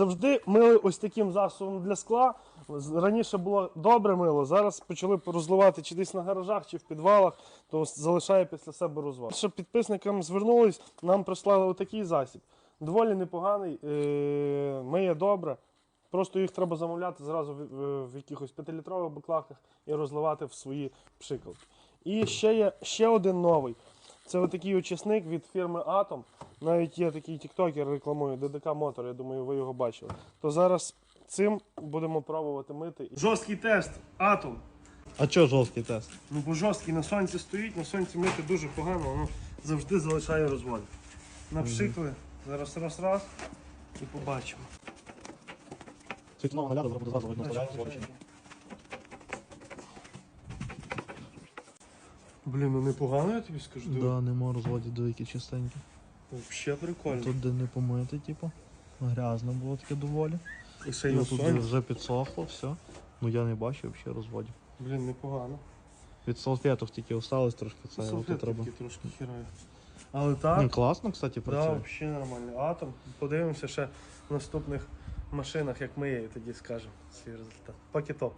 Завжди мили ось таким засобом для скла. Раніше було добре мило, зараз почали розливати чи десь на гаражах, чи в підвалах, то залишає після себе розвал. Щоб підписникам звернулись, нам прислали отакий засіб. Доволі непоганий, е, миє добре. Просто їх треба замовляти зразу в, якихось 5-літрових баклаках і розливати в свої пшикалки. І ще є ще один новий. Це отакий очисник від фірми Atom. Навіть є такий тіктокер рекламує ДДК Мотор, я думаю, ви його бачили. То зараз цим будемо пробувати мити. Жорсткий тест Atom. А чого жорсткий тест? Ну бо жорсткий на сонці стоїть, на сонці мити дуже погано, воно завжди залишає розваль. Напшикли, зараз раз раз і побачимо. Світло нагляду зараз буде зразу видно. Блін, ну непогано, я тобі скажу. Да, нема розводів, до які чистенькі. Взагалі прикольно. Тут де не помити, типу. Грязно було таке доволі. І ще й Ну, тут де вже підсохло, все. Ну я не бачу взагалі розводів. Блін, непогано. Від салфеток тільки осталось трошки це, Салфетки треба. такі трошки хірові. Але так, Ну, класно, кстати, да, працює. взагалі нормально. Атом. Подивимося ще в наступних машинах, як ми її тоді скажемо свій результат. Поки топ.